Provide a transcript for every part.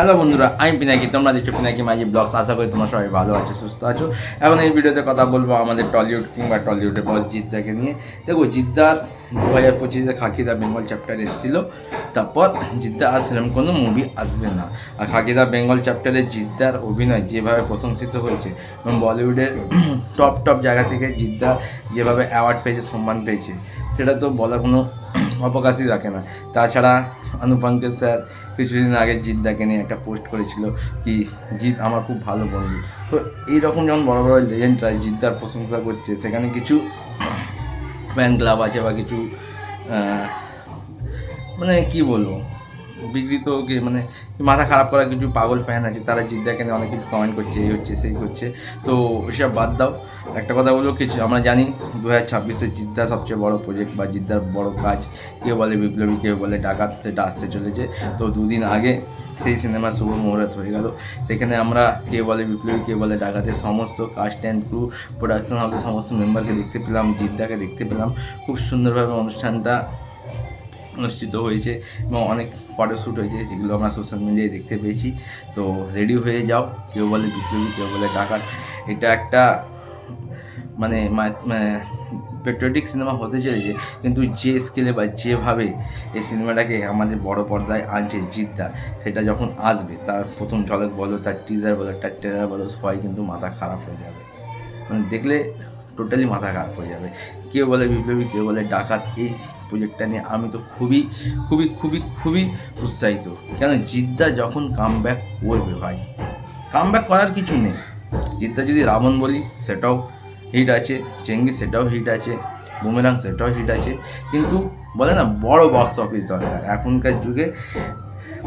Hello বন্ধুরা আমি পিনাকি তোমরা দেখছ পিনাকি মাঝি ব্লগস আশা করি তোমরা সবাই ভালো আছো, সুস্থ আছো। এখন এই ভিডিওতে কথা বলব আমাদের টলিউড কিংবা টলিউডের বস জিদ্দাকে নিয়ে। দেখো, জিদ্দার দু হাজার পঁচিশে খাকিদা বেঙ্গল চ্যাপ্টার এসেছিল। তারপর জিদ্দা আর সেরকম কোনো মুভি আসবে না। আর খাকিদা বেঙ্গল চ্যাপ্টারে জিদ্দার অভিনয় যেভাবে প্রশংসিত হয়েছে এবং বলিউডের টপ টপ জায়গা থেকে জিদ্দা যেভাবে অ্যাওয়ার্ড পেয়েছে, সম্মান পেয়েছে, সেটা তো বলার কোনো অবকাশই রাখে না। তাছাড়া অনুপঙ্কের স্যার কিছুদিন আগে জিদ্দাকে নিয়ে একটা পোস্ট করেছিল কি, জিৎ আমার খুব ভালো বন্ধু। তো এইরকম যখন বড় বড় লেজেন্ডরা জিদ্দার প্রশংসা করছে, সেখানে কিছু ফ্যান ক্লাব আছে বা কিছু মানে কি বলব? বিকৃত মানে মাথা খারাপ করা কিছু পাগল ফ্যান আছে, তারা জিদ্দাকে নিয়ে অনেক কিছু কমেন্ট করছে, এই হচ্ছে, সেই করছে তো ওসব বাদ দাও। একটা কথা বলব, কিছু আমরা জানি দু হাজার ছাব্বিশে জিদ্দা সবচেয়ে বড় প্রজেক্ট বা জিদ্দার বড় কাজ। কেউ বলে বিপ্লবী, কেউ বলে ডাকাত, সেটা আসতে চলেছে। তো দুদিন আগে সেই সিনেমা শুভ মুহূর্ত হয়ে গেল। সেখানে আমরা কে বলে বিপ্লবী কে বলে ডাকাতের সমস্ত কাস্ট অ্যান্ড ক্রু প্রোডাকশন হাউসের সমস্ত মেম্বারকে দেখতে পেলাম, জিদ্দাকে দেখতে পেলাম। খুব সুন্দরভাবে অনুষ্ঠানটা অনুষ্ঠিত হয়েছে এবং অনেক ফটোশ্যুট হয়েছে যেগুলো আমরা সোশ্যাল মিডিয়ায় দেখতে পেয়েছি। তো রেডি হয়ে যাও। কেউ বলে বিপ্লবী, কেউ বলে ডাকাত। এটা একটা মানে পেট্রিয়টিক সিনেমা হতে চলেছে। কিন্তু যে স্কেলে বা যেভাবে এই সিনেমাটাকে আমাদের বড় পর্দায় আনছে জিদ্দা, সেটা যখন আসবে, তার প্রথম ঝলক বলো, তার টিজার বলো, তার ট্রেলার বলো, সবাই কিন্তু মাথা খারাপ হয়ে যাবে। মানে দেখলে টোটালি মাথা খারাপ হয়ে যাবে। কেউ বলে বিপ্লবী, কেউ বলে ডাকাত, এই প্রজেক্টটা নিয়ে আমি তো খুবই খুবই খুবই খুবই উৎসাহিত। কেন? জিদ্দা যখন কাম ব্যাক করবে ভাই কাম ব্যাক করার কিছু নেই। জিদ্দা যদি রাবণ বলি, সেটাও হিট আছে। চেঙ্গি সেটাও হিট আছে। বুমেরাং, সেটাও হিট আছে। কিন্তু বলে না, বড় বক্স অফিস দরকার। এখনকার যুগে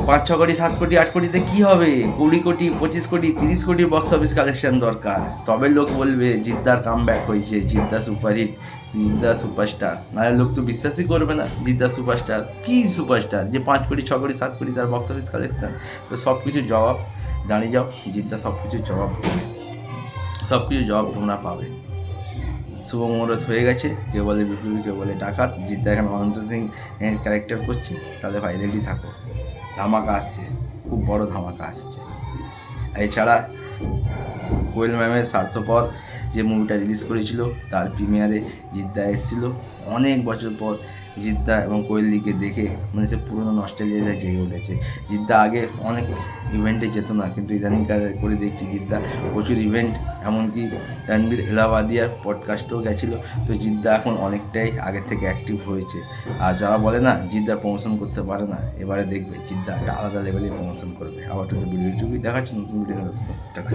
পাঁচ ছ কোটি, সাত কোটি, আট কোটিতে কি হবে? কুড়ি কোটি, পঁচিশ কোটি, তিরিশ কোটি বক্স অফিস কালেকশন দরকার। তবে লোক বলবে, জিদ্দার কাম ব্যাক হয়েছে, জিদ্দা সুপারহিট জিদ্দা সুপারস্টার নাহলে লোক তো বিশ্বাসই করবে না, জিদ্দা সুপারস্টার কি সুপারস্টার যে পাঁচ কোটি, ছ কোটি, সাত কোটি তার বক্স অফিস কালেকশন তো সব কিছু জবাব, দাঁড়িয়ে যাও, জিদ্দা সব কিছু জবাব দেবে। সব কিছু জবাব তোমরা পাবে। শুভ মুহূর্ত হয়ে গেছে কেউ বলে বিপ্লবী কেউ বলে ডাকাত। জিদ্দা এখন অনন্ত সিং ক্যারেক্টার করছে, তাহলে ভাই রেডি থাকো। ধামাকা আসছে, খুব বড় ধামাকা আসছে। এছাড়া কোয়েল ম্যামের স্বার্থপর যে মুভিটা রিলিজ করেছিল, তার প্রিমিয়ারে জিদ্দা এসেছিল। অনেক বছর পর জিদ্দা এবং কোয়েলিকে দেখে মানে সে পুরনো নস্টেলিয়াতে জেগে উঠেছে। জিদ্দা আগে অনেক ইভেন্টে যেত না, কিন্তু ইদানিংকার করে দেখছি জিদ্দা প্রচুর ইভেন্ট এমনকি রণবীর এলাহাবাদিয়ার পডকাস্টও গেছিল। তো জিদ্দা এখন অনেকটাই আগের থেকে অ্যাক্টিভ হয়েছে। আর যারা বলে না, জিদ্দা প্রমোশন করতে পারে না, এবারে দেখবে জিদ্দা একটা আলাদা লেভেলে প্রমোশন করবে। আবার তো ভিডিওটুকুই দেখাচ্ছি, নতুন ভিডিও টাকা